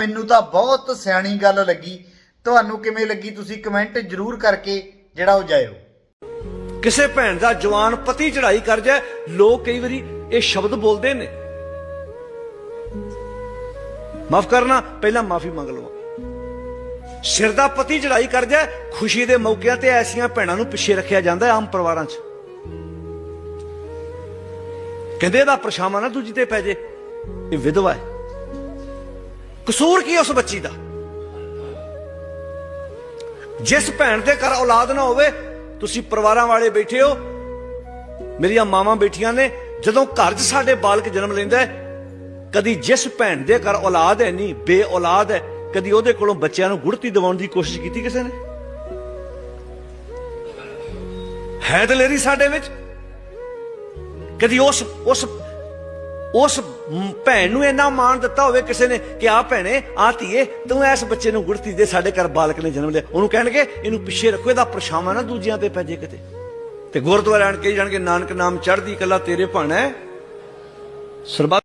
ਮੈਨੂੰ ਤਾਂ ਬਹੁਤ ਸਿਆਣੀ ਗੱਲ ਲੱਗੀ। ਤੁਹਾਨੂੰ ਕਿਵੇਂ ਲੱਗੀ? ਤੁਸੀਂ ਕਮੈਂਟ ਜਰੂਰ ਕਰਕੇ ਜਿਹੜਾ ਉਹ ਜਾਇਓ। ਕਿਸੇ ਭੈਣ ਦਾ ਜਵਾਨ ਪਤੀ ਚੜਾਈ ਕਰ ਜਾਏ, ਲੋਕ ਕਈ ਵਾਰੀ ਇਹ ਸ਼ਬਦ ਬੋਲਦੇ ਨੇ। ਮਾਫ ਕਰਨਾ, ਪਹਿਲਾਂ ਮਾਫੀ ਮੰਗ ਲਵਾਂ ਸਿਰ ਦਾ ਪਤੀ ਚੜਾਈ ਕਰ ਜਾਏ, ਖੁਸ਼ੀ ਦੇ ਮੌਕਿਆਂ ਤੇ ਐਸੀਆਂ ਭੈਣਾਂ ਨੂੰ ਪਿੱਛੇ ਰੱਖਿਆ ਜਾਂਦਾ ਆਮ ਪਰਿਵਾਰਾਂ 'ਚ। ਕਹਿੰਦੇ ਇਹਦਾ ਪਰਛਾਵਾਂ ਨਾ ਦੂਜੀ ਤੇ ਪੈ ਜੇ ਇਹ ਵਿਧਵਾ ਹੈ। ਕਸੂਰ ਕੀ ਉਸ ਬੱਚੀ ਦਾ? ਜਿਸ ਭੈਣ ਦੇ ਘਰ ਔਲਾਦ ਨਾ ਹੋਵੇ, ਤੁਸੀਂ ਪਰਿਵਾਰਾਂ ਵਾਲੇ ਬੈਠੇ ਹੋ, ਮੇਰੀਆਂ ਮਾਵਾਂ ਬੈਠੀਆਂ ਨੇ, ਜਦੋਂ ਘਰ 'ਚ ਸਾਡੇ ਬਾਲਕ ਜਨਮ ਲੈਂਦਾ ਕਦੀ ਜਿਸ ਭੈਣ ਦੇ ਘਰ ਔਲਾਦ ਹੈ ਨਹੀਂ ਬੇ ਔਲਾਦ ਹੈ, ਕਦੀ ਉਹਦੇ ਕੋਲੋਂ ਬੱਚਿਆਂ ਨੂੰ ਗੁੜਤੀ ਦਿਵਾਉਣ ਦੀ ਕੋਸ਼ਿਸ਼ ਕੀਤੀ ਕਿਸੇ ਨੇ? ਹੈ ਦਲੇਰੀ ਸਾਡੇ ਵਿੱਚ? ਕਦੀ ਉਸ ਉਸ ਉਸ ਭੈਣ ਨੂੰ ਇੰਨਾ ਮਾਣ ਦਿੱਤਾ ਹੋਵੇ, ਕਿਸੇ ਨੇ ਕਿ ਆ ਭੈਣੇ, ਆ ਧੀਏ, ਤੂੰ ਇਸ ਬੱਚੇ ਨੂੰ ਗੁੜਤੀ ਦੇ, ਸਾਡੇ ਘਰ ਬਾਲਕ ਨੇ ਜਨਮ ਲਿਆ। ਉਹਨੂੰ ਕਹਿਣਗੇ, ਇਹਨੂੰ ਪਿੱਛੇ ਰੱਖੋ, ਇਹਦਾ ਪਰਛਾਵਾਂ ਨਾ ਦੂਜਿਆਂ ਤੇ ਪੈ ਜੇ ਕਿਤੇ। ਤੇ ਗੁਰਦੁਆਰਾ ਆਣ ਕੇ ਜਾਣਗੇ, ਨਾਨਕ ਨਾਮ ਚੜ੍ਹਦੀ ਕੱਲਾ ਤੇਰੇ ਭਾਣਾ ਹੈ। ਸਰਬੱਤ